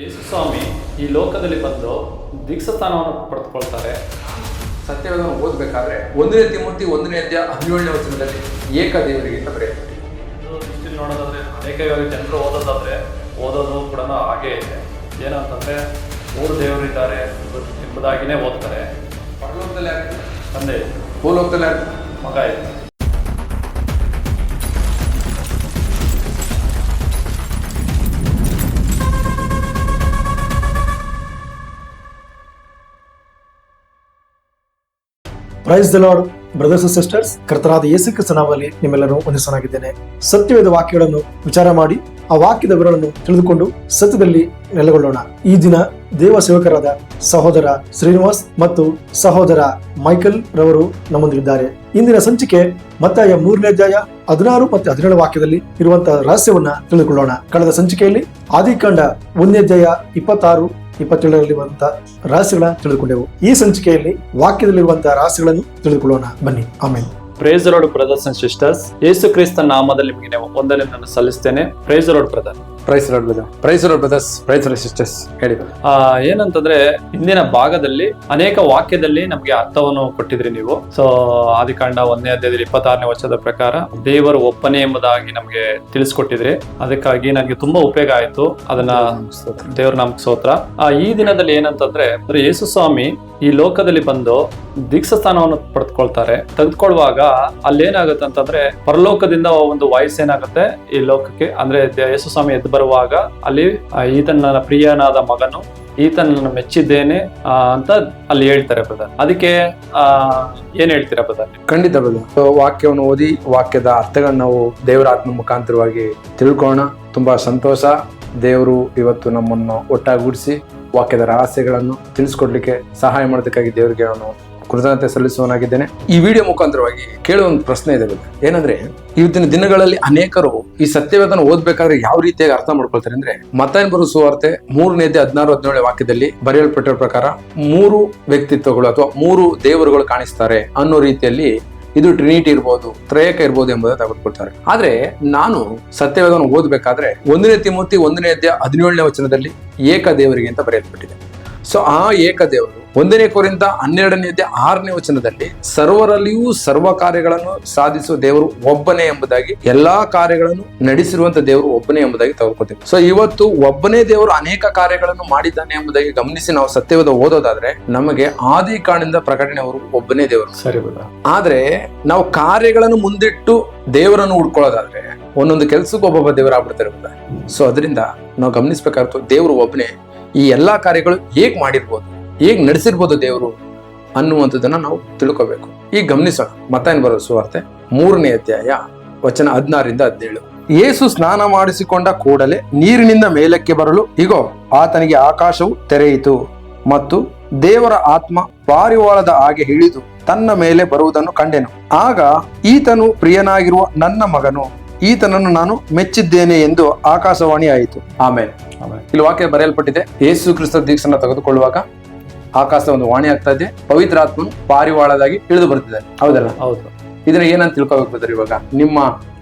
ಯೇಸು ಸ್ವಾಮಿ ಈ ಲೋಕದಲ್ಲಿ ಬಂದು ದೀಕ್ಷಾಸ್ಥಾನವನ್ನು ಪಡೆದುಕೊಳ್ತಾರೆ. ಸತ್ಯವನ್ನು ಓದಬೇಕಾದ್ರೆ ಒಂದನೇ ತಿಮೋತಿ ಒಂದನೇ ಅಧ್ಯಾಯ ಹದಿನೇಳನೇ ವಚನದಲ್ಲಿ ಏಕ ದೇವರಿಗೆ ಅಂತ ಬರೆಯಲ್ಪಟ್ಟಿದೆ ದೃಷ್ಟಿಲಿ ನೋಡೋದಾದ್ರೆ ಅನೇಕವಾಗಿ ಜನರು ಓದೋದಾದ್ರೆ ಓದೋದು ಕೂಡ ಹಾಗೇ ಇದೆ. ಏನಂತಂದ್ರೆ ಮೂರು ದೇವರು ಇದ್ದಾರೆ ಎಂಬುದಾಗಿನೇ ಓದ್ತಾರೆ. ಪರಲೋಕದಲ್ಲಿ ಆಗ್ತದೆ ತಂದೆ ಇದೆ, ಭೂಲೋಕದಲ್ಲಿ ಆಗ್ತದೆ ಮಗ ಇದೆ praise the lord brothers sisters ಕರ್ತನಾದ ಯೇಸು ಕ್ರಿಸ್ತ ನಾಮದಲ್ಲಿ ನಿಮ್ಮೆಲ್ಲರೂ ವಂದಿಸನಾಗಿದ್ದೇನೆ ಸತ್ಯವೇದ ವಾಕ್ಯಗಳನ್ನು ವಿಚಾರ ಮಾಡಿ ಆ ವಾಕ್ಯದ ವಿವರಗಳನ್ನು ತಿಳಿದುಕೊಂಡು ಸತ್ಯದಲ್ಲಿ ನೆಲೆಗೊಳ್ಳೋಣ. ಈ ದಿನ ದೇವ ಸೇವಕರಾದ ಸಹೋದರ ಶ್ರೀನಿವಾಸ್ ಮತ್ತು ಸಹೋದರ ಮೈಕಲ್ ರವರು ನಮ್ಮೊಂದಿಗಿದ್ದಾರೆ. ಇಂದಿನ ಸಂಚಿಕೆ ಮತ್ತಾಯ ಮೂರನೇ ಅಧ್ಯಾಯ ಹದಿನಾರು ಮತ್ತು ಹದಿನೇಳು ವಾಕ್ಯದಲ್ಲಿ ಇರುವಂತಹ ರಹಸ್ಯವನ್ನ ತಿಳಿದುಕೊಳ್ಳೋಣ. ಕಳೆದ ಸಂಚಿಕೆಯಲ್ಲಿ ಆದಿಕಾಂಡ ಒಂದನೇ ಅಧ್ಯಾಯ ಇಪ್ಪತ್ತಾರು, ಇಪ್ಪತ್ತೇಳರಲ್ಲಿ ರಹಸ್ಯಗಳನ್ನ ತಿಳಿದುಕೊಂಡೆವು. ಈ ಸಂಚಿಕೆಯಲ್ಲಿ ವಾಕ್ಯದಲ್ಲಿರುವಂತಹ ರಹಸ್ಯಗಳನ್ನು ತಿಳಿದುಕೊಳ್ಳೋಣ. ಬನ್ನಿ. ಆಮೇಲೆ praise lord brothers and sisters Yesu Kristha ನಾಮದಲ್ಲಿ ನಿಮಗೆ ಒಂದನೇ ನಾನು ಸಲ್ಲಿಸ್ತೇನೆ. Praise lord brother praise lord brother praise lord brothers praise lord sisters ಹೇಳಿ. ಆ, ಏನಂತಂದ್ರೆ ಹಿಂದಿನ ಭಾಗದಲ್ಲಿ ಅನೇಕ ವಾಕ್ಯದಲ್ಲಿ ನಮಗೆ ಅರ್ಥವನ್ನು ಕೊಟ್ಟಿದ್ರಿ ನೀವು. ಸೊ ಆದಿಕಾಂಡ ಒಂದನೇ ಅಧ್ಯಾಯದಲ್ಲಿ ಇಪ್ಪತ್ತಾರನೇ ವರ್ಷದ ಪ್ರಕಾರ ದೇವರು ಒಪ್ಪನೆ ಎಂಬುದಾಗಿ ನಮಗೆ ತಿಳಿಸ್ಕೊಟ್ಟಿದ್ರಿ. ಅದಕ್ಕಾಗಿ ನನಗೆ ತುಂಬಾ ಉಪಯೋಗ ಆಯ್ತು. ಅದನ್ನ ದೇವ್ರ ನಮ್ಗೆ ಸ್ತೋತ್ರ. ಆ, ಈ ದಿನದಲ್ಲಿ ಏನಂತಂದ್ರೆ, ಅಂದ್ರೆ ಯೇಸು ಸ್ವಾಮಿ ಈ ಲೋಕದಲ್ಲಿ ಬಂದು ದೀಕ್ಷಾಸ್ಥಾನವನ್ನು ಪಡೆದುಕೊಳ್ತಾರೆ. ತೆಗೆದುಕೊಳ್ಳುವಾಗ ಅಲ್ಲೇನಾಗುತ್ತೆ ಅಂತಂದ್ರೆ, ಪರಲೋಕದಿಂದ ಒಂದು ವಾಯ್ಸ್ ಏನಾಗುತ್ತೆ? ಈ ಲೋಕಕ್ಕೆ, ಅಂದ್ರೆ ಯೇಸು ಸ್ವಾಮಿ ಎದ್ದು ಬರುವಾಗ ಅಲ್ಲಿ ಈತನ ನನ್ನ ಪ್ರಿಯನಾದ ಮಗನು ಈತನನ್ನು ಮೆಚ್ಚಿದ್ದೇನೆ ಅಂತ ಅಲ್ಲಿ ಹೇಳ್ತಾರೆ ಬ್ರದರ್ ಅದಕ್ಕೆ ಏನ್ ಹೇಳ್ತೀರಾ ಬ್ರದರ್ ಖಂಡಿತ ಬ್ರದರ್ ವಾಕ್ಯವನ್ನು ಓದಿ, ವಾಕ್ಯದ ಅರ್ಥಗಳನ್ನ ನಾವು ದೇವರ ಆತ್ಮ ಮುಖಾಂತರವಾಗಿ ತಿಳ್ಕೋಣ ತುಂಬಾ ಸಂತೋಷ ದೇವರು ಇವತ್ತು ನಮ್ಮನ್ನು ಒಟ್ಟಾಗೂಡಿಸಿ ವಾಕ್ಯದ ರಹಸ್ಯಗಳನ್ನು ತಿಳಿಸ್ಕೊಡ್ಲಿಕ್ಕೆ ಸಹಾಯ ಮಾಡೋದಕ್ಕಾಗಿ ದೇವರಿಗೆ ನಾನು ಕೃತಜ್ಞತೆ ಸಲ್ಲಿಸುವನಾಗಿದ್ದೇನೆ ಈ ವಿಡಿಯೋ ಮುಖಾಂತರವಾಗಿ ಕೇಳುವ ಒಂದು ಪ್ರಶ್ನೆ ಇದೆ. ಏನಂದ್ರೆ, ಇವತ್ತಿನ ದಿನಗಳಲ್ಲಿ ಅನೇಕರು ಈ ಸತ್ಯವೇದನ ಓದ್ಬೇಕಾದ್ರೆ ಯಾವ ರೀತಿಯಾಗಿ ಅರ್ಥ ಮಾಡ್ಕೊಳ್ತಾರೆ ಅಂದ್ರೆ ಮತಾಯನ್ ಸುವಾರ್ತೆ ಮೂರನೇ ಹದಿನಾರು ಹದಿನೇಳು ವಾಕ್ಯದಲ್ಲಿ ಬರೆಯಲ್ಪಟ್ಟಿರೋ ಪ್ರಕಾರ, ಮೂರು ವ್ಯಕ್ತಿತ್ವಗಳು ಅಥವಾ ಮೂರು ದೇವರುಗಳು ಕಾಣಿಸ್ತಾರೆ ಅನ್ನೋ ರೀತಿಯಲ್ಲಿ ಇದು ಟ್ರಿನಿಟಿ ಇರ್ಬೋದು, ತ್ರಯಕ ಇರ್ಬೋದು ಎಂಬುದನ್ನು ತೆಗೆದುಕೊಳ್ತಾರೆ. ಆದ್ರೆ, ನಾನು ಸತ್ಯವೇದನ ಓದಬೇಕಾದ್ರೆ, ಒಂದನೇ ತಿಮೋತಿ ಒಂದನೇ ಅಧ್ಯಾಯ ಹದಿನೇಳನೇ ವಚನದಲ್ಲಿ ಏಕ ದೇವರಿಗೆ ಅಂತ ಬರೆಯಲ್ಪಟ್ಟಿದೆ. ಸೊ ಆ ಏಕದೇವರು ಒಂದನೇ ಕೋರಿಂದ ಹನ್ನೆರಡನೇ ಅಧ್ಯಾಯ ಆರನೇ ವಚನದಲ್ಲಿ ಸರ್ವರಲ್ಲಿಯೂ ಸರ್ವ ಕಾರ್ಯಗಳನ್ನು ಸಾಧಿಸುವ ದೇವರು ಒಬ್ಬನೇ ಎಂಬುದಾಗಿ ಎಲ್ಲಾ ಕಾರ್ಯಗಳನ್ನು ನಡೆಸಿರುವಂತ ದೇವರು ಒಬ್ಬನೇ ಎಂಬುದಾಗಿ ತಗೊಳ್ಕೊತೀವಿ ಸೊ ಇವತ್ತು ಒಬ್ಬನೇ ದೇವರು ಅನೇಕ ಕಾರ್ಯಗಳನ್ನು ಮಾಡಿದ್ದಾನೆ ಎಂಬುದಾಗಿ ಗಮನಿಸಿ ನಾವು ಸತ್ಯವಾದ ಓದೋದಾದ್ರೆ ನಮಗೆ ಆದಿ ಕಾಣಿಂದ ಪ್ರಕಟಣೆ ಅವರು ಒಬ್ಬನೇ ದೇವರು. ಸರಿ ಆದ್ರೆ ನಾವು ಕಾರ್ಯಗಳನ್ನು ಮುಂದಿಟ್ಟು ದೇವರನ್ನು ಹುಡ್ಕೊಳ್ಳೋದಾದ್ರೆ ಒಂದೊಂದು ಕೆಲಸಕ್ಕೂ ಒಬ್ಬೊಬ್ಬ ದೇವರು ಆಗ್ಬಿಡ್ತಾರೆ ಸೊ ಅದರಿಂದ ನಾವು ಗಮನಿಸ್ಬೇಕಾಗ್ತು ದೇವರು ಒಬ್ಬನೇ ಈ ಎಲ್ಲ ಕಾರ್ಯಗಳು ಹೇಗೆ ಮಾಡಿರ್ಬೋದು, ಹೇಗೆ ನಡೆಸಿರ್ಬೋದು ದೇವರು ಅನ್ನುವಂಥದ್ದನ್ನ ನಾವು ತಿಳ್ಕೋಬೇಕು. ಈಗ ಗಮನಿಸೋಣ ಮತ್ತೇನು ಬರೋ ಸುವಾರ್ತೆ ಮೂರನೇ ಅಧ್ಯಾಯ ವಚನ ಹದಿನಾರರಿಂದ ಹದಿನೇಳು. ಯೇಸು ಸ್ನಾನ ಮಾಡಿಸಿಕೊಂಡ ಕೂಡಲೇ ನೀರಿನಿಂದ ಮೇಲಕ್ಕೆ ಬರಲು, ಇಗೋ, ಆತನಿಗೆ ಆಕಾಶವು ತೆರೆಯಿತು ಮತ್ತು ದೇವರ ಆತ್ಮ ಪಾರಿವಾಳದ ಹಾಗೆ ಹಿಡಿದು ತನ್ನ ಮೇಲೆ ಬರುವುದನ್ನು ಕಂಡೆನು. ಆಗ ಈತನು ಪ್ರಿಯನಾಗಿರುವ ನನ್ನ ಮಗನು ಈತನನ್ನು ನಾನು ಮೆಚ್ಚಿದ್ದೇನೆ ಎಂದು ಆಕಾಶವಾಣಿ ಆಯಿತು. ಆಮೇಲೆ ಇಲ್ಲಿ ವಾಕ್ಯ ಬರೆಯಲ್ಪಟ್ಟಿದೆ ಯೇಸು ಕ್ರಿಸ್ತ ದೀಕ್ಷನ ತೆಗೆದುಕೊಳ್ಳುವಾಗ ಆಕಾಶ ಒಂದು ವಾಣಿ ಆಗ್ತಾ ಇದೆ ಪವಿತ್ರ ಆತ್ಮನು ಪಾರಿವಾಳದಾಗಿ ಇಳಿದು ಬರ್ತಿದೆ ಹೌದಲ್ಲ? ಹೌದು. ಇದನ್ನ ಏನಂತ ತಿಳ್ಕೊಬೇಕು brother ಇವಾಗ? ನಿಮ್ಮ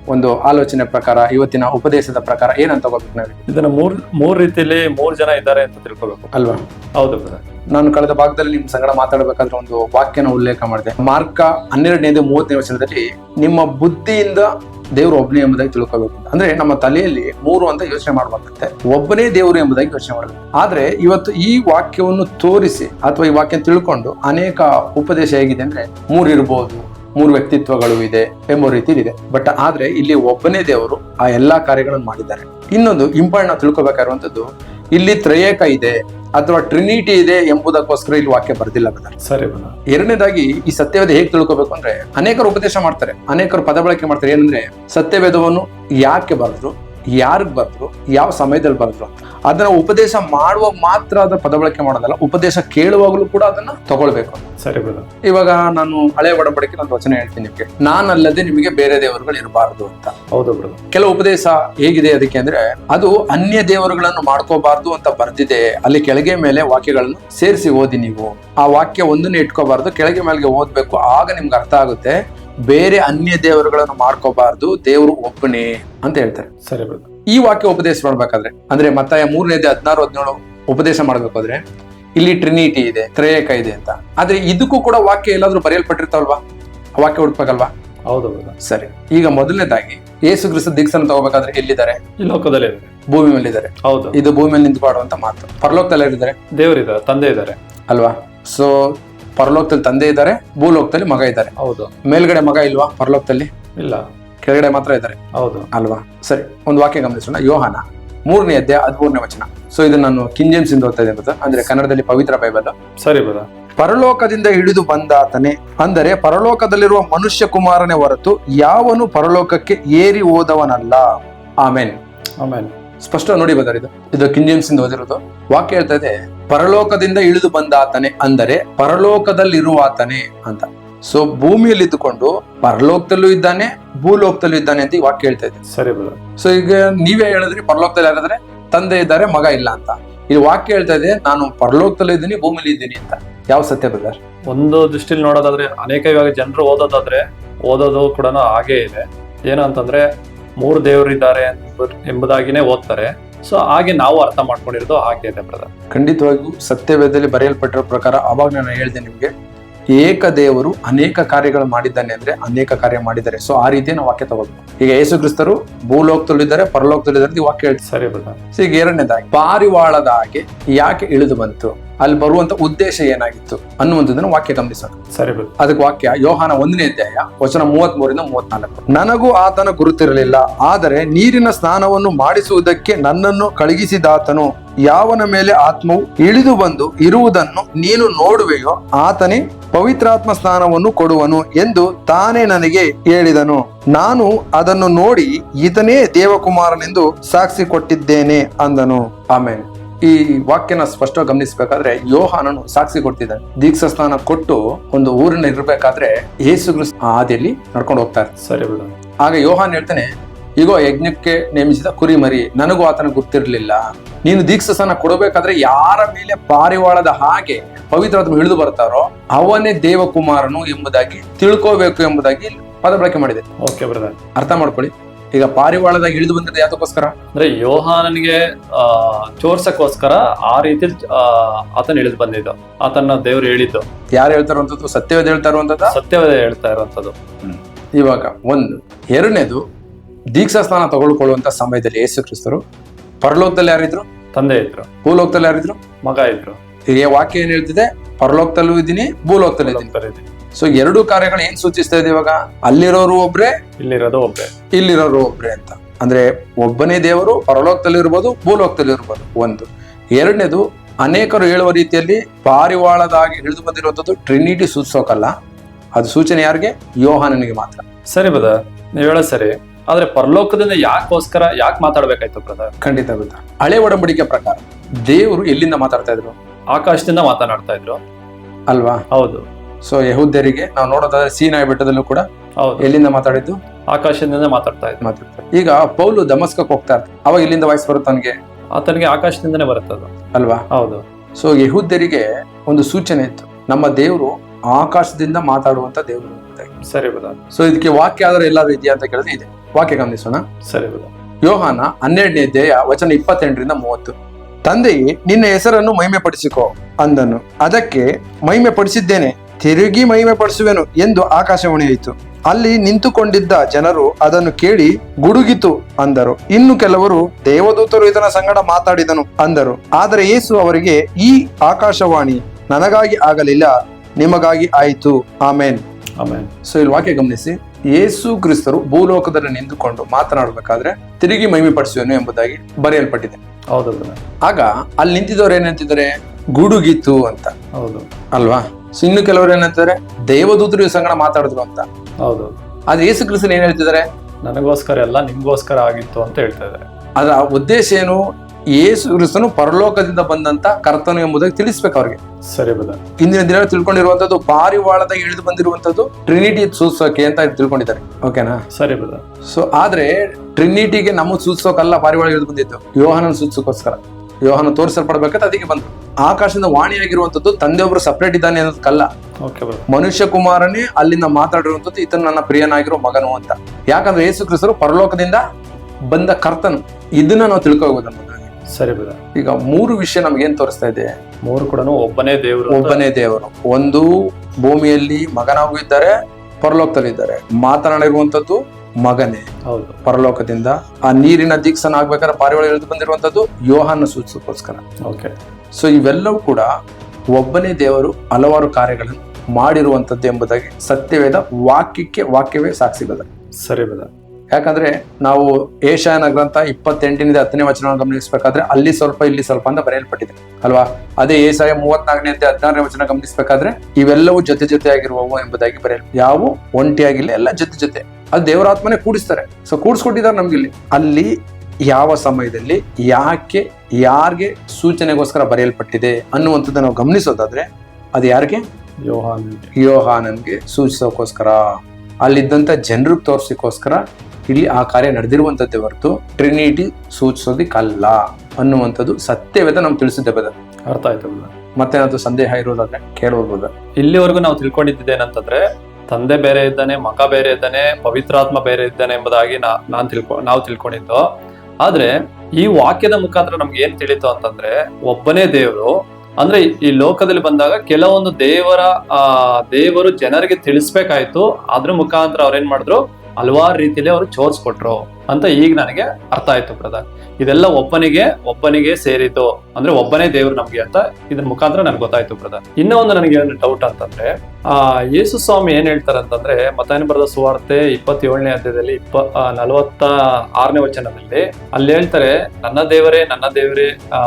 ಒಂದು ಆಲೋಚನೆ ಪ್ರಕಾರ ಇವತ್ತಿನ ಉಪದೇಶದ ಪ್ರಕಾರ ಏನಂತ ತಗೋಬೇಕು ನಾವು ಇದನ್ನ ಮೂರ್ ಮೂರ್ ರೀತಿಯಲ್ಲಿ ಮೂರ್ ಜನ ಇದ್ದಾರೆ ಅಂತ ತಿಳ್ಕೊಬೇಕು. ಅಲ್ವಾ? ಹೌದು ಬ್ರದರ್. ನಾನು ಕಳೆದ ಭಾಗದಲ್ಲಿ ನಿಮ್ಮ ಸಂಗಡ ಮಾತಾಡಬೇಕಾದ್ರೆ ಒಂದು ವಾಕ್ಯನ ಉಲ್ಲೇಖ ಮಾಡಿದೆ. ಮಾರ್ಕ ಹನ್ನೆರಡನೇದು ಮೂವತ್ತನೇ ವಚನದಲ್ಲಿ ನಿಮ್ಮ ಬುದ್ಧಿಯಿಂದ ದೇವರು ಒಬ್ಬನೇ ಎಂಬುದಾಗಿ ತಿಳ್ಕೋಬೇಕು. ಅಂದ್ರೆ ನಮ್ಮ ತಲೆಯಲ್ಲಿ ಮೂರು ಅಂತ ಯೋಚನೆ ಮಾಡಬೇಕಂತೆ ಒಬ್ಬನೇ ದೇವರು ಎಂಬುದಾಗಿ ಯೋಚನೆ ಮಾಡಬೇಕು. ಆದ್ರೆ ಇವತ್ತು ಈ ವಾಕ್ಯವನ್ನು ತೋರಿಸಿ ಅಥವಾ ಈ ವಾಕ್ಯ ತಿಳ್ಕೊಂಡು ಅನೇಕ ಉಪದೇಶ ಹೇಗಿದೆ ಅಂದ್ರೆ ಮೂರು ಇರ್ಬೋದು, ಮೂರು ವ್ಯಕ್ತಿತ್ವಗಳು ಇದೆ ಎಂಬ ರೀತಿಲಿ ಇದೆ. ಬಟ್ ಆದ್ರೆ ಇಲ್ಲಿ ಒಬ್ಬನೇ ದೇವರು ಆ ಎಲ್ಲಾ ಕಾರ್ಯಗಳನ್ನು ಮಾಡಿದ್ದಾರೆ. ಇನ್ನೊಂದು ಇಂಪಾರ್ಟೆಂಟ್ ನಾವು ಇಲ್ಲಿ ತ್ರಯೇಕ ಇದೆ ಅಥವಾ ಟ್ರಿನಿಟಿ ಇದೆ ಎಂಬುದಕ್ಕೋಸ್ಕರ ಇಲ್ಲಿ ವಾಕ್ಯ ಬರ್ದಿಲ್ಲ ಬ್ರದರ್ ಸರಿ ಎರಡನೇದಾಗಿ ಈ ಸತ್ಯವೇದ ಹೇಗೆ ತಿಳ್ಕೊಬೇಕು ಅಂದ್ರೆ ಅನೇಕರು ಉಪದೇಶ ಮಾಡ್ತಾರೆ ಅನೇಕರು ಪದ ಬಳಕೆ ಮಾಡ್ತಾರೆ. ಏನಂದ್ರೆ ಸತ್ಯವೇದವನ್ನು ಯಾಕೆ ಬರೆದ್ರು? ಯಾರಿಗ್ ಬರೆದ್ರು ಯಾವ ಸಮಯದಲ್ಲಿ ಬರೆದ್ರು ಅದನ್ನ ಉಪದೇಶ ಮಾಡುವಾಗ ಮಾತ್ರ ಅದರ ಪದಬಳಕೆ ಮಾಡೋದಲ್ಲ ಉಪದೇಶ ಕೇಳುವಾಗಲೂ ಕೂಡ ಅದನ್ನ ತಗೊಳ್ಬೇಕು. ಸರಿ ಇವಾಗ ನಾನು ಹಳೆ ಒಡಂಬಡಿಕೆ ನಾನು ವಚನ ಹೇಳ್ತೀನಿ ನಿಮಗೆ. ನಾನಲ್ಲದೆ ನಿಮಗೆ ಬೇರೆ ದೇವರುಗಳು ಇರಬಾರದು ಅಂತ. ಹೌದು ಕೆಲವು ಉಪದೇಶ ಹೇಗಿದೆ ಅದಕ್ಕೆ ಅಂದ್ರೆ ಅದು ಅನ್ಯ ದೇವರುಗಳನ್ನು ಮಾಡ್ಕೋಬಾರ್ದು ಅಂತ ಬರ್ದಿದೆ. ಅಲ್ಲಿ ಕೆಳಗೆ ಮೇಲೆ ವಾಕ್ಯಗಳನ್ನು ಸೇರಿಸಿ ಓದಿ ನೀವು. ಆ ವಾಕ್ಯ ಒಂದನ್ನೇ ಇಟ್ಕೋಬಾರ್ದು ಕೆಳಗೆ ಮೇಲೆ ಓದ್ಬೇಕು ಆಗ ನಿಮ್ಗೆ ಅರ್ಥ ಆಗುತ್ತೆ. ಬೇರೆ ಅನ್ಯ ದೇವರುಗಳನ್ನು ಮಾಡ್ಕೋಬಾರ್ದು ದೇವರು ಒಬ್ಬನೇ ಅಂತ ಹೇಳ್ತಾರೆ. ಸರಿ ಈ ವಾಕ್ಯ ಉಪದೇಶ ಮಾಡ್ಬೇಕಾದ್ರೆ ಅಂದ್ರೆ ಮತ್ತಾಯ ಮೂರನೇ ಹದಿನಾರು ಹದಿನೇಳು ಉಪದೇಶ ಮಾಡ್ಬೇಕಾದ್ರೆ ಇಲ್ಲಿ ಟ್ರಿನಿಟಿ ಇದೆ ತ್ರೇಯಕ ಇದೆ ಅಂತ. ಆದ್ರೆ ಇದಕ್ಕೂ ಕೂಡ ವಾಕ್ಯ ಎಲ್ಲಾದ್ರೂ ಬರೆಯಲ್ಪಟ್ಟಿರ್ತಾವಲ್ವಾ? ವಾಕ್ಯ ಹುಡ್ಬೇಕಲ್ವಾ ಹೌದು ಸರಿ. ಈಗ ಮೊದಲನೇದಾಗಿ ಯೇಸು ಕ್ರಿಸ್ತ ದೀಕ್ಷನ ತಗೋಬೇಕಾದ್ರೆ ಎಲ್ಲಿದ್ದಾರೆ? ಈ ಲೋಕದಲ್ಲಿ ಭೂಮಿ ಭೂಮಿ ಮೇಲಿದ್ದಾರೆ. ಹೌದು. ಇದು ಭೂಮಿ ಮೇಲೆ ನಿಂತ್ಬಾಡುವಂತ ಮಾತು. ಪರಲೋಕದಲ್ಲಿ ಇದ್ದಾರೆ? ದೇವರಿದ್ದಾರೆ ತಂದೆ ಇದ್ದಾರೆ. ಅಲ್ವಾ? ಸೊ ಪರಲೋಕದಲ್ಲಿ ತಂದೆ ಇದ್ದಾರೆ ಭೂಲೋಕದಲ್ಲಿ ಮಗ ಇದ್ದಾರೆ. ಹೌದು. ಮೇಲ್ಗಡೆ ಮಗ ಇಲ್ವಾ ಪರಲೋಕದಲ್ಲಿ? ಇಲ್ಲ. ಕೆಳಗಡೆ ಮಾತ್ರ ಇದ್ದಾರೆ. ಹೌದು. ಅಲ್ವಾ? ಸರಿ ಒಂದು ವಾಕ್ಯ ಗಮನಿಸೋಣ. ಯೋಹಾನ ಮೂರನೇ ಅಧ್ಯಾಯ ಹದಿಮೂರನೇ ವಚನ. ಸೊ ಇದು ನಾನು ಕಿಂಜೆನ್ಸ್ ಇಂದ ಓದ್ತಾ ಇದ್ದೀನಿ ಅಂದ್ರೆ ಕನ್ನಡದಲ್ಲಿ ಪವಿತ್ರ ಬೈಬಲ್ ಸರಿ ಬರ ಪರಲೋಕದಿಂದ ಹಿಡಿದು ಬಂದಾತನೇ ಅಂದರೆ ಪರಲೋಕದಲ್ಲಿರುವ ಮನುಷ್ಯ ಕುಮಾರನೇ ಹೊರತು ಯಾವನು ಪರಲೋಕಕ್ಕೆ ಏರಿ ಹೋದವನಲ್ಲ. ಆಮೇನ್. ಆಮೇನ್. ಸ್ಪಷ್ಟ ನೋಡಿ ಬದರ್ ಇದು. ಇದು ಕಿಂಜೆನ್ಸ್ ಇಂದ ಓದಿರೋದು. ವಾಕ್ಯ ಹೇಳ್ತಾ ಇದೆ ಪರಲೋಕದಿಂದ ಇಳಿದು ಬಂದಾತನೇ ಅಂದರೆ ಪರಲೋಕದಲ್ಲಿರುವಾತನೇ ಅಂತ. ಸೊ ಭೂಮಿಯಲ್ಲಿ ಇದ್ದುಕೊಂಡು ಪರಲೋಕದಲ್ಲೂ ಇದ್ದಾನೆ ಭೂಲೋಕದಲ್ಲೂ ಇದ್ದಾನೆ ಅಂತ ಇವಾಗ ವಾಕ್ಯ ಹೇಳ್ತಾ ಇದೆ ಸರಿ ಬ್ರದರ್. ಸೊ ಈಗ ನೀವೇ ಹೇಳಿದ್ರಿ ಪರಲೋಕದಲ್ಲಿ ಯಾರಾದ್ರೆ ತಂದೆ ಇದ್ದಾರೆ ಮಗ ಇಲ್ಲ ಅಂತ. ಇಲ್ಲಿ ವಾಕ್ಯ ಹೇಳ್ತಾ ಇದೆ ನಾನು ಪರಲೋಕದಲ್ಲೂ ಇದ್ದೀನಿ ಭೂಮಿಲಿ ಇದ್ದೀನಿ ಅಂತ. ಯಾವ ಸತ್ಯ ಬ್ರದರ್? ಒಂದು ದೃಷ್ಟಿಲಿ ನೋಡೋದಾದ್ರೆ ಅನೇಕ ಇವಾಗ ಜನರು ಓದೋದಾದ್ರೆ ಓದೋದು ಕೂಡ ಹಾಗೇ ಇದೆ. ಏನಂತಂದ್ರೆ ಮೂರು ದೇವರಿದ್ದಾರೆ ಎಂಬುದ್- ಎಂಬುದಾಗಿನೇ ಓದ್ತಾರೆ. ಸೊ ಹಾಗೆ ನಾವು ಅರ್ಥ ಮಾಡ್ಕೊಂಡಿರೋದು ಹಾಗೆ ಇದೆ ಬ್ರದರ್ ಖಂಡಿತವಾಗಿಯೂ ಸತ್ಯವೇದದಲ್ಲಿ ಬರೆಯಲ್ಪಟ್ಟಿರೋ ಪ್ರಕಾರ ಅವಾಗ ನಾನು ಹೇಳಿದೆ ನಿಮ್ಗೆ ಏಕ ದೇವರು ಅನೇಕ ಕಾರ್ಯಗಳು ಮಾಡಿದ್ದಾನೆ ಅಂದ್ರೆ ಅನೇಕ ಕಾರ್ಯ ಮಾಡಿದ್ದಾರೆ. ಸೊ ಆ ರೀತಿ ನಾವು ವಾಕ್ಯ ತಗೋಬೇಕು. ಈಗ ಯೇಸು ಕ್ರಿಸ್ತರು ಭೂಲೋಕದಲ್ಲಿದ್ದಾರೆ ಪರಲೋಕದಲ್ಲಿದ್ದಾರೆ ವಾಕ್ಯ ಹೇಳ್ತಾರೆ. ಸರಿ ಸೊ ಈಗ ಎರಡನೇದಾಗಿ ಪಾರಿವಾಳದ ಹಾಗೆ ಯಾಕೆ ಇಳಿದು ಬಂತು? ಅಲ್ಲಿ ಬರುವಂತ ಉದ್ದೇಶ ಏನಾಗಿತ್ತು ಅನ್ನುವಂಥದ್ದನ್ನು ವಾಕ್ಯ ಗಮನಿಸೋಣ. ಸರಿ ಅದಕ್ಕೆ ವಾಕ್ಯ ಯೋಹಾನ ಒಂದನೇ ಅಧ್ಯಾಯ ವಚನ ಮೂವತ್ತ್ ಮೂರಿಂದ ಮೂವತ್ನಾಲ್ಕು. ನನಗೂ ಆತನ ಗುರುತಿರಲಿಲ್ಲ ಆದರೆ ನೀರಿನ ಸ್ನಾನವನ್ನು ಮಾಡಿಸುವುದಕ್ಕೆ ನನ್ನನ್ನು ಕಳುಹಿಸಿದಾತನು. ಯಾವನ ಮೇಲೆ ಆತ್ಮವು ಇಳಿದು ಬಂದು ಇರುವುದನ್ನು ನೀನು ನೋಡುವೆಯೋ ಆತನೇ ಪವಿತ್ರಾತ್ಮ ಸ್ನಾನವನ್ನು ಕೊಡುವನು ಎಂದು ತಾನೇ ನನಗೆ ಹೇಳಿದನು. ನಾನು ಅದನ್ನು ನೋಡಿ ಈತನೇ ದೇವಕುಮಾರನೆಂದು ಸಾಕ್ಷಿ ಕೊಟ್ಟಿದ್ದೇನೆ ಅಂದನು. ಆಮೇಲೆ ಈ ವಾಕ್ಯನ ಸ್ಪಷ್ಟವಾಗಿ ಗಮನಿಸಬೇಕಾದ್ರೆ ಯೋಹಾನನು ಸಾಕ್ಷಿ ಕೊಡ್ತಿದ್ದಾನೆ ದೀಕ್ಷಾ ಸ್ನಾನ ಕೊಟ್ಟು ಒಂದು ಊರಿನ ಇರಬೇಕಾದ್ರೆ ಯೇಸು ಹಾದಿಯಲ್ಲಿ ನಡ್ಕೊಂಡು ಹೋಗ್ತಾರೆ. ಸರಿ ಬಿಡೋಣ ಆಗ ಯೋಹಾನ್ ಹೇಳ್ತಾನೆ ಈಗೋ ಯಜ್ಞಕ್ಕೆ ನೇಮಿಸಿದ ಕುರಿಮರಿ ನನಗೂ ಆತನ ಗೊತ್ತಿರಲಿಲ್ಲ ನೀನು ದೀಕ್ಷಸನ ಕೊಡಬೇಕಾದ್ರೆ ಯಾರ ಮೇಲೆ ಪಾರಿವಾಳದ ಹಾಗೆ ಪವಿತ್ರಾತ್ಮ ಇಳಿದು ಬರ್ತಾರೋ ಅವನೇ ದೇವಕುಮಾರನು ಎಂಬುದಾಗಿ ತಿಳ್ಕೋಬೇಕು ಎಂಬುದಾಗಿ ಪದ ಬಳಕೆ ಮಾಡಿದೆ. ಓಕೆ ಬ್ರದರ್ ಅರ್ಥ ಮಾಡ್ಕೊಳ್ಳಿ. ಈಗ ಪಾರಿವಾಳದಾಗ ಇಳಿದು ಬಂದಿದ್ದು ಯಾತಕ್ಕೋಸ್ಕರ? ಅಂದ್ರೆ ಯೋಹಾನನಿಗೆ ಆ ತೋರ್ಸಕ್ಕೋಸ್ಕರ ಆ ರೀತಿ ಆತನ ಇಳಿದು ಬಂದಿದ್ದು. ಆತನ ದೇವ್ರು ಹೇಳಿದ್ದು. ಯಾರು ಹೇಳ್ತಾರಂತದ್ದು ಸತ್ಯವೇದ ಹೇಳ್ತಾ ಇರುವಂತದ್ದು ಸತ್ಯವೇದ ಹೇಳ್ತಾ ಇರುವಂತದ್ದು ಇವಾಗ ಒಂದು ಎರಡನೇದು ದೀಕ್ಷಾ ಸ್ನಾನ ತಗೊಳ್ಕೊಳ್ಳುವಂತ ಸಮಯದಲ್ಲಿ ಯೇಸು ಕ್ರಿಸ್ತರು ಪರಲೋಕದಲ್ಲಿ ಯಾರಿದ್ರು? ತಂದೆ ಇದ್ರು. ಭೂಲೋಕದಲ್ಲಿ ಯಾರಿದ್ರು? ಮಗ ಇದ್ರು. ಈಗ ವಾಕ್ಯ ಏನ್ ಹೇಳ್ತಿದೆ? ಪರಲೋಕದಲ್ಲೂ ಇದ್ದೀನಿ ಭೂಲೋಕದಲ್ಲೂ ಇದ್ದೀನಿ. ಸೊ ಎರಡು ಕಾರ್ಯಗಳು ಏನ್ ಸೂಚಿಸ್ತಾ ಇದೆ ಇವಾಗ? ಅಲ್ಲಿರೋರು ಒಬ್ರೆ? ಇಲ್ಲಿರೋದು ಒಬ್ರೆ. ಇಲ್ಲಿರೋರು ಒಬ್ರೆ ಅಂತ. ಅಂದ್ರೆ ಒಬ್ಬನೇ ದೇವರು ಪರಲೋಕದಲ್ಲಿ ಇರ್ಬೋದು ಭೂಲೋಕದಲ್ಲಿ ಇರ್ಬೋದು. ಒಂದು. ಎರಡನೇದು ಅನೇಕರು ಹೇಳುವ ರೀತಿಯಲ್ಲಿ ಪಾರಿವಾಳದಾಗಿ ಹಿಡಿದು ಬಂದಿರುವಂತದ್ದು ಟ್ರಿನಿಟಿ ಸೂಚಿಸೋಕಲ್ಲ. ಅದು ಸೂಚನೆ ಯಾರಿಗೆ? ಯೋಹಾನನಿಗೆ ಮಾತ್ರ. ಸರಿ ಬದ ನೀವು ಹೇಳೋದ್ ಸರಿ. ಆದ್ರೆ ಪರಲೋಕದಿಂದ ಯಾಕೋಸ್ಕರ ಯಾಕೆ ಮಾತಾಡ್ಬೇಕಾಯ್ತು ಬ್ರದರ್? ಖಂಡಿತ ಗೊತ್ತಾ ಹಳೆ ಒಡಂಬಡಿಕೆ ಪ್ರಕಾರ ದೇವರು ಎಲ್ಲಿಂದ ಮಾತಾಡ್ತಾ ಇದ್ರು? ಆಕಾಶದಿಂದ ಮಾತನಾಡ್ತಾ ಇದ್ರು. ಅಲ್ವಾ? ಹೌದು. ಸೊ ಯಹೂದ್ಯರಿಗೆ ನಾವು ನೋಡೋದಾದ್ರೆ ಸೀನಾಯಿ ಬೆಟ್ಟದಲ್ಲೂ ಕೂಡ ಹೌದು. ಎಲ್ಲಿಂದ ಮಾತಾಡಿದ್ದು? ಆಕಾಶದಿಂದ ಮಾತಾಡ್ತಾ ಇದ್ರು. ಮಾತಾಡ್ತಾರೆ ಈಗ ಪೌಲು ದಮಸ್ಕಕ್ಕೆ ಹೋಗ್ತಾ ಇರ್ತಾರೆ ಅವಾಗ ಇಲ್ಲಿಂದ ವಾಯ್ಸ್ ಬರುತ್ತೆ ಅವನಿಗೆ? ಆತನಿಗೆ ಆಕಾಶದಿಂದನೇ ಬರುತ್ತದು ಅಲ್ವಾ? ಹೌದು. ಸೊ ಯಹೂದ್ಯರಿಗೆ ಒಂದು ಸೂಚನೆ ಇತ್ತು. ನಮ್ಮ ದೇವರು ಆಕಾಶದಿಂದ ಮಾತಾಡುವಂತ ದೇವರು. ಸರಿ ಬ್ರದರ್. ಸೊ ಇದಕ್ಕೆ ವಾಕ್ಯ ಆದ್ರೆ ಎಲ್ಲಾದ್ರೂ ಇದೆಯಾ ಅಂತ ಕೇಳಿದ್ರೆ ಇದೆ. ವಾಕ್ಯ ಗಮನಿಸೋಣ. ಸರಿ ಯೋಹಾನ ಹನ್ನೆರಡನೇ ಅಧ್ಯಾಯ ವಚನ ಇಪ್ಪತ್ತೆಂಟರಿಂದ ಮೂವತ್ತು. ತಂದೆಯೇ ನಿನ್ನ ಹೆಸರನ್ನು ಮಹಿಮೆ ಪಡಿಸಿಕೋ ಅಂದನು. ಅದಕ್ಕೆ ಮಹಿಮೆ ಪಡಿಸಿದ್ದೇನೆ ತಿರುಗಿ ಮಹಿಮೆ ಪಡಿಸುವೆನು ಎಂದು ಆಕಾಶವಾಣಿಯಾಯಿತು ಅಲ್ಲಿ ನಿಂತುಕೊಂಡಿದ್ದ ಜನರು ಅದನ್ನು ಕೇಳಿ ಗುಡುಗಿತು ಅಂದರು. ಇನ್ನು ಕೆಲವರು ದೇವದೂತರು ಇದರ ಸಂಗಡ ಮಾತಾಡಿದನು ಅಂದರು. ಆದರೆ ಯೇಸು ಅವರಿಗೆ ಈ ಆಕಾಶವಾಣಿ ನನಗಾಗಿ ಆಗಲಿಲ್ಲ ನಿಮಗಾಗಿ ಆಯಿತು. ಆಮೇನ್. ಆಮೇನ್. ಸೊ ಇಲ್ಲಿ ವಾಕ್ಯ ಗಮನಿಸಿ. ಯೇಸು ಕ್ರಿಸ್ತರು ಭೂಲೋಕದಲ್ಲಿ ನಿಂತುಕೊಂಡು ಮಾತನಾಡಬೇಕಾದ್ರೆ ತಿರುಗಿ ಮಹಿಮೆ ಪಡಿಸುವನು ಎಂಬುದಾಗಿ ಬರೆಯಲ್ಪಟ್ಟಿದೆ. ಹೌದು ಆಗ ಅಲ್ಲಿ ನಿಂತಿದ್ದವ್ರು ಏನಂತಿದ್ದಾರೆ ಗುಡುಗಿತು ಅಂತ. ಹೌದು. ಅಲ್ವಾ? ಇನ್ನು ಕೆಲವರು ಏನಂತಾರೆ ದೇವದೂತರು ಸಂಗಡ ಮಾತಾಡಿದ್ರು ಅಂತ. ಹೌದು. ಆದ್ರೆ ಯೇಸು ಕ್ರಿಸ್ತನ್ ಏನ್ ಹೇಳ್ತಿದ್ದಾರೆ? ನನಗೋಸ್ಕರ ಎಲ್ಲ ನಿಮ್ಗೋಸ್ಕರ ಆಗಿತ್ತು ಅಂತ ಹೇಳ್ತಾ ಇದ್ದಾರೆ. ಅದರ ಉದ್ದೇಶ ಏನು? ಯೇಸು ಕ್ರಿಸ್ತನು ಪರಲೋಕದಿಂದ ಬಂದಂತ ಕರ್ತನು ಎಂಬುದಾಗಿ ತಿಳಿಸ್ಬೇಕು ಅವ್ರಿಗೆ. ಸರಿ ಬದ ಇಂದಿನ ದಿನ ತಿಳ್ಕೊಂಡಿರುವಂತದ್ದು ಪಾರಿವಾಳದ ಇಳಿದು ಬಂದಿರುವಂತದ್ದು ಟ್ರಿನಿಟಿ ಸೂಚಿಸೋಕೆ ಅಂತ ತಿಳ್ಕೊಂಡಿದ್ದಾರೆ. ಓಕೆನಾ ಸರಿ ಬದ ಸೊ ಆದ್ರೆ ಟ್ರಿನಿಟಿಗೆ ನಮಗ್ ಸೂಚಿಸೋಕಲ್ಲ ಪಾರಿವಾಳ ಇಳಿದು ಬಂದಿದ್ದು ಯೋಹನ ಸೂಚಿಸೋಕೋಸ್ಕರ ಯೋಹನ ತೋರಿಸಲ್ಪಡ್ಬೇಕಂತ ಅದಕ್ಕೆ ಬಂದ ಆಕಾಶದಿಂದ ವಾಣಿಯಾಗಿರುವಂತದ್ದು ತಂದೆಯೊಬ್ರು ಸಪ್ರೇಟ್ ಇದ್ದಾನೆ ಅನ್ನೋದಕ್ಕಲ್ಲ ಮನುಷ್ಯ ಕುಮಾರನೇ ಅಲ್ಲಿಂದ ಮಾತಾಡಿರುವಂತದ್ದು ಈತನ ನನ್ನ ಪ್ರಿಯನಾಗಿರೋ ಮಗನು ಅಂತ. ಯಾಕಂದ್ರೆ ಯೇಸು ಕ್ರಿಸ್ತರು ಪರಲೋಕದಿಂದ ಬಂದ ಕರ್ತನು. ಇದನ್ನ ನಾವು ತಿಳ್ಕೋಬಹುದು ಸರಿ ಬ್ರದರ್ ಈಗ ಮೂರು ವಿಷಯ ನಮ್ಗೆ ಏನ್ ತೋರಿಸ್ತಾ ಇದೆ? ಮೂರು ಕೂಡ ಒಬ್ಬನೇ ದೇವರು ಒಬ್ಬನೇ ದೇವರು. ಒಂದು ಭೂಮಿಯಲ್ಲಿ ಮಗನಾಗೂ ಇದ್ದಾರೆ ಪರಲೋಕದಲ್ಲಿದ್ದಾರೆ ಮಾತನಾಡಿರುವಂತದ್ದು ಮಗನೇ. ಹೌದು. ಪರಲೋಕದಿಂದ ಆ ನೀರಿನ ದೀಕ್ಷನ ಆಗ್ಬೇಕಾದ್ರೆ ಪಾರಿವಾಳ ಇಳಿದು ಬಂದಿರುವಂತದ್ದು ಯೋಹಾನ ಸೂಚಿಸೋಕೋಸ್ಕರ ಓಕೆ. ಸೊ ಇವೆಲ್ಲವೂ ಕೂಡ ಒಬ್ಬನೇ ದೇವರು ಹಲವಾರು ಕಾರ್ಯಗಳನ್ನು ಮಾಡಿರುವಂತದ್ದು ಎಂಬುದಾಗಿ ಸತ್ಯವೇದ ವಾಕ್ಯಕ್ಕೆ ವಾಕ್ಯವೇ ಸಾಕ್ಷಿಗದ ಸರಿ ಬ್ರದರ್ ಯಾಕಂದ್ರೆ ನಾವು ಏಷಾಯನ ಗ್ರಂಥ ಇಪ್ಪತ್ತೆಂಟರಿಂದ ಹತ್ತನೇ ವಚನ ಗಮನಿಸಬೇಕಾದ್ರೆ ಅಲ್ಲಿ ಸ್ವಲ್ಪ ಇಲ್ಲಿ ಸ್ವಲ್ಪ ಅಂತ ಬರೆಯಲ್ಪಟ್ಟಿದೆ ಅಲ್ವಾ? ಅದೇ ಏಸಾಯ ಮೂವತ್ನಾಲ್ಕನೇ ಅಂತ ಹದಿನಾರನೇ ವಚನ ಗಮನಿಸಬೇಕಾದ್ರೆ ಇವೆಲ್ಲವೂ ಜೊತೆ ಜೊತೆ ಆಗಿರುವವು ಎಂಬುದಾಗಿ ಬರೆಯಲ್ ಯಾವ ಒಂಟಿಯಾಗಿಲ್ಲ ಎಲ್ಲ ಜೊತೆ ಜೊತೆ. ಅದು ದೇವರಾತ್ಮನೆ ಕೂಡಿಸ್ತಾರೆ. ಸೊ ಕೂಡಿಸ್ಕೊಟ್ಟಿದ್ದಾರೆ ನಮ್ಗೆ ಇಲ್ಲಿ ಅಲ್ಲಿ ಯಾವ ಸಮಯದಲ್ಲಿ ಯಾಕೆ ಯಾರಿಗೆ ಸೂಚನೆಗೋಸ್ಕರ ಬರೆಯಲ್ಪಟ್ಟಿದೆ ಅನ್ನುವಂಥದ್ದು ನಾವು ಗಮನಿಸೋದಾದ್ರೆ ಅದು ಯಾರಿಗೆ? ಯೋಹಾನ್ ಯೋಹಾನನ್ಗೆ ಸೂಚಿಸೋಕೋಸ್ಕರ. ಅಲ್ಲಿದ್ದಂಥ ಜನರಿಗೆ ತೋರ್ಸಕ್ಕೋಸ್ಕರ ಇಲ್ಲಿ ಆ ಕಾರ್ಯ ನಡೆದಿರುವಂತದ್ದೇ ಹೊರತು ಟ್ರಿನಿಟಿ ಸೂಚಿಸೋದಿಕ್ಕಲ್ಲ ಅನ್ನುವಂಥದ್ದು ಸತ್ಯವೇದ ನಾವು ತಿಳಿಸಿದ್ದೆ ಬದ ಅರ್ಥ ಆಯ್ತು ಮತ್ತೆ ಮತ್ತೇನಾದ್ರು ಸಂದೇಹ ಇರೋದಾದ್ರೆ ಕೇಳಬಹುದು ಇಲ್ಲಿವರೆಗೂ ನಾವು ತಿಳ್ಕೊಂಡಿದ್ದೇನಂತಂದ್ರೆ ತಂದೆ ಬೇರೆ ಇದ್ದಾನೆ ಮಗ ಬೇರೆ ಇದ್ದಾನೆ ಪವಿತ್ರಾತ್ಮ ಬೇರೆ ಇದ್ದಾನೆ ಎಂಬುದಾಗಿ ನಾ ನಾನ್ ತಿಳ್ಕೊ ನಾವು ತಿಳ್ಕೊಂಡಿದ್ದು. ಆದ್ರೆ ಈ ವಾಕ್ಯದ ಮುಖಾಂತರ ನಮ್ಗೆ ಏನ್ ತಿಳಿತು ಅಂತಂದ್ರೆ ಒಬ್ಬನೇ ದೇವರು ಅಂದ್ರೆ ಈ ಲೋಕದಲ್ಲಿ ಬಂದಾಗ ಕೆಲವೊಂದು ದೇವರ ಆ ದೇವರು ಜನರಿಗೆ ತಿಳಿಸ್ಬೇಕಾಯ್ತು. ಅದ್ರ ಮುಖಾಂತರ ಅವ್ರೇನ್ ಮಾಡಿದ್ರು ಹಲವಾರು ರೀತಿಯಲ್ಲಿ ಅವರು ಚೋರ್ಸ್ ಕೊಟ್ರು. ಅಂತ ಈಗ ನನಗೆ ಅರ್ಥ ಆಯ್ತು ಬ್ರದರ್. ಇದೆಲ್ಲ ಒಬ್ಬನಿಗೆ ಒಬ್ಬನಿಗೆ ಸೇರಿದ್ದು, ಅಂದ್ರೆ ಒಬ್ಬನೇ ದೇವ್ರು ನಮ್ಗೆ ಅಂತ ಇದ್ರ ಮುಖಾಂತರ ನನ್ಗೆ ಗೊತ್ತಾಯ್ತು ಬ್ರದರ್. ಇನ್ನೊಂದು ನನಗೆ ಏನು ಡೌಟ್ ಅಂತಂದ್ರೆ, ಆ, ಯೇಸು ಸ್ವಾಮಿ ಏನ್ ಹೇಳ್ತಾರೆ ಅಂತಂದ್ರೆ ಮತಾಯನ ಬರೆದ ಸುವಾರ್ತೆ ಇಪ್ಪತ್ತೇಳನೇ ಅಧ್ಯಾಯದಲ್ಲಿ ಇಪ್ಪ ನಲವತ್ತ ಆರನೇ ವಚನದಲ್ಲಿ ಅಲ್ಲಿ ಹೇಳ್ತಾರೆ, ನನ್ನ ದೇವರೇ ನನ್ನ ದೇವರೇ, ಆ,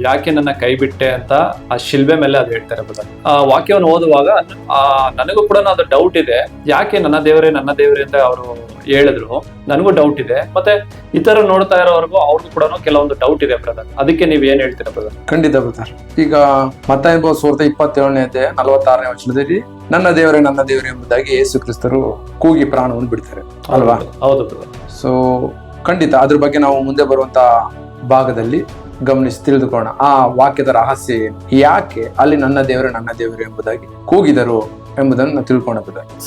ಯಾಕೆ ನನ್ನ ಕೈ ಬಿಟ್ಟೆ ಅಂತ ಆ ಶಿಲ್ಬೆ ಮೇಲೆ ಅದು ಹೇಳ್ತಾರೆ ಬ್ರದರ್. ಆ, ವಾಕ್ಯವನ್ನು ಓದುವಾಗ, ಆ, ನನಗೂ ಕೂಡ ಅದು ಡೌಟ್ ಇದೆ, ಯಾಕೆ ನನ್ನ ದೇವರೇ ನನ್ನ ದೇವರೇ ಅಂತ ಅವರು ಹೇಳಿದ್ರು. ನನಗೂ ಡೌಟ್ ಇದೆ. ಮತ್ತೆ ಇತರ ನೋಡ್ತಾ ಇರೋವರೆಗೂ ಅವ್ರಿಗೂ ಕೂಡ ಕೆಲವೊಂದು ಡೌಟ್ ಇದೆ ಬ್ರದರ್ ಅದಕ್ಕೆ ನೀವ್ ಏನ್ ಹೇಳ್ತೀರಾ ಬ್ರದರ್ ಖಂಡಿತ ಬ್ರದರ್ ಈಗ ಮತ್ತಾಯ ಸೂರ್ತ ಇಪ್ಪತ್ತೇಳನೇ ಅಧ್ಯಾಯ ನಲವತ್ತಾರನೇ ವಚನದಲ್ಲಿ ನನ್ನ ದೇವರೇ ನನ್ನ ದೇವರೇ ಎಂಬುದಾಗಿ ಯೇಸು ಕ್ರಿಸ್ತರು ಕೂಗಿ ಪ್ರಾಣವನ್ನು ಬಿಡ್ತಾರೆ. ಅಲ್ವಾ? ಹೌದು ಬ್ರದರ್ ಸೊ ಖಂಡಿತ ಅದ್ರ ಬಗ್ಗೆ ನಾವು ಮುಂದೆ ಬರುವಂತ ಭಾಗದಲ್ಲಿ ಗಮನಿಸಿ ತಿಳಿದುಕೊಳ್ಳೋಣ. ಆ ವಾಕ್ಯದ ರಹಸ್ಯ ಏನು? ಯಾಕೆ ಅಲ್ಲಿ ನನ್ನ ದೇವರು ನನ್ನ ದೇವರು ಎಂಬುದಾಗಿ ಕೂಗಿದರು ಎಂಬುದನ್ನು ನಾವು ತಿಳ್ಕೊಂಡ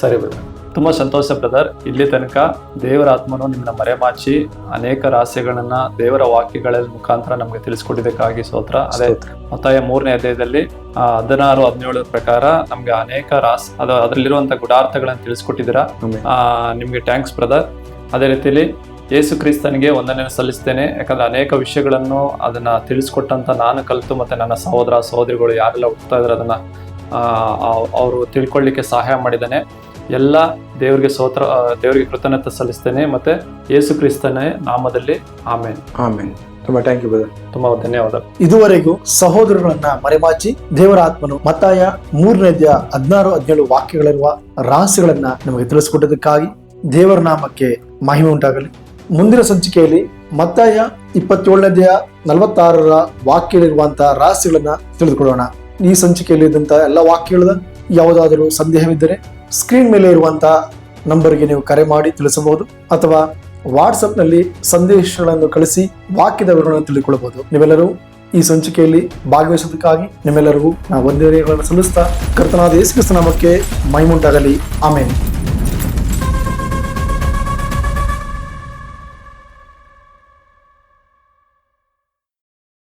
ಸರಿ ಬ್ರದರ್ ತುಂಬಾ ಸಂತೋಷ ಬ್ರದರ್ ಇಲ್ಲಿ ತನಕ ದೇವರ ಆತ್ಮನು ನಿಮ್ಮನ್ನ ಮರೆಮಾಚಿ ಅನೇಕ ರಹಸ್ಯಗಳನ್ನ ದೇವರ ವಾಕ್ಯಗಳ ಮುಖಾಂತರ ನಮ್ಗೆ ತಿಳಿಸ್ಕೊಟ್ಟಿದ್ದಕ್ಕಾಗಿ ಸ್ತೋತ್ರ. ಅದೇ ಮತ್ತಾಯ ಮೂರನೇ ಅಧ್ಯಾಯದಲ್ಲಿ ಹದಿನಾರು ಹದಿನೇಳರ ಪ್ರಕಾರ ನಮ್ಗೆ ಅನೇಕ ರಾಸ್ ಅದು ಅದರಲ್ಲಿರುವಂತ ಗುಡಾರ್ಥಗಳನ್ನ ತಿಳಿಸ್ಕೊಟ್ಟಿದ್ದೀರಾ? ನಿಮ್ಗೆ ಥ್ಯಾಂಕ್ಸ್ ಬ್ರದರ್ ಅದೇ ರೀತಿಲಿ ಯೇಸು ಕ್ರಿಸ್ತನಿಗೆ ಒಂದನೇ ಸಲ್ಲಿಸ್ತೇನೆ. ಯಾಕಂದ್ರೆ ಅನೇಕ ವಿಷಯಗಳನ್ನು ಅದನ್ನ ತಿಳಿಸ್ಕೊಟ್ಟಂತ ನಾನು ಕಲಿತು ಮತ್ತೆ ನನ್ನ ಸಹೋದರ ಸಹೋದರಿಗಳು ಯಾರೆಲ್ಲ ಹೋಗ್ತಾ ಇದ್ದಾರೆ ಅದನ್ನ ಅವರು ತಿಳ್ಕೊಳ್ಳಿಕ್ಕೆ ಸಹಾಯ ಮಾಡಿದ್ದಾನೆ. ಎಲ್ಲ ದೇವರಿಗೆ ಸ್ತೋತ್ರ ದೇವರಿಗೆ ಕೃತಜ್ಞತೆ ಸಲ್ಲಿಸ್ತೇನೆ ಮತ್ತೆ ಯೇಸು ಕ್ರಿಸ್ತನೇ ನಾಮದಲ್ಲಿ ಆಮೇನ್. ಆಮೇನ್. ತುಂಬಾ ಥ್ಯಾಂಕ್ ಯು ಬ್ರದರ್ ತುಂಬಾ ಧನ್ಯವಾದ. ಇದುವರೆಗೂ ಸಹೋದರರನ್ನ ಮರೆಮಾಚಿ ದೇವರ ಆತ್ಮನು ಮತ್ತಾಯ ಮೂರನೇ ಅಧ್ಯಾಯ ಹದಿನಾರು ಹದಿನೇಳು ವಾಕ್ಯಗಳಿರುವ ರಹಸ್ಯಗಳನ್ನ ನಮಗೆ ತಿಳಿಸಿಕೊಟ್ಟದಕ್ಕಾಗಿ ದೇವರ ನಾಮಕ್ಕೆ ಮಹಿಮೆ ಉಂಟಾಗಲಿ. ಮುಂದಿನ ಸಂಚಿಕೆಯಲ್ಲಿ ಮತ್ತಾಯ ಇಪ್ಪತ್ತೇಳನೇ ಅಧ್ಯಾಯ ನಲವತ್ತಾರರ ವಾಕ್ಯಗಳಿರುವಂತಹ ರಹಸ್ಯಗಳನ್ನ ತಿಳಿದುಕೊಳ್ಳೋಣ. ಈ ಸಂಚಿಕೆಯಲ್ಲಿ ಇದ್ದಂತಹ ಎಲ್ಲ ವಾಕ್ಯಗಳ ಯಾವುದಾದರೂ ಸಂದೇಹವಿದ್ದರೆ ಸ್ಕ್ರೀನ್ ಮೇಲೆ ಇರುವಂತಹ ನಂಬರ್ಗೆ ನೀವು ಕರೆ ಮಾಡಿ ತಿಳಿಸಬಹುದು ಅಥವಾ ವಾಟ್ಸಪ್ನಲ್ಲಿ ಸಂದೇಶಗಳನ್ನು ಕಳಿಸಿ ವಾಕ್ಯದ ವಿವರಗಳನ್ನು ತಿಳಿದುಕೊಳ್ಳಬಹುದು. ನೀವೆಲ್ಲರೂ ಈ ಸಂಚಿಕೆಯಲ್ಲಿ ಭಾಗವಹಿಸುವುದಕ್ಕಾಗಿ ನಿಮ್ಮೆಲ್ಲರಿಗೂ ನಾವು ಒಂದೇ ಸಲ್ಲಿಸ್ತಾ ಕರ್ತನಾದ ಯೇಸು ಕ್ರಿಸ್ತ ನಾಮಕ್ಕೆ ಮೈಮುಂಟಾಗಲಿ. ಆಮೇಲೆ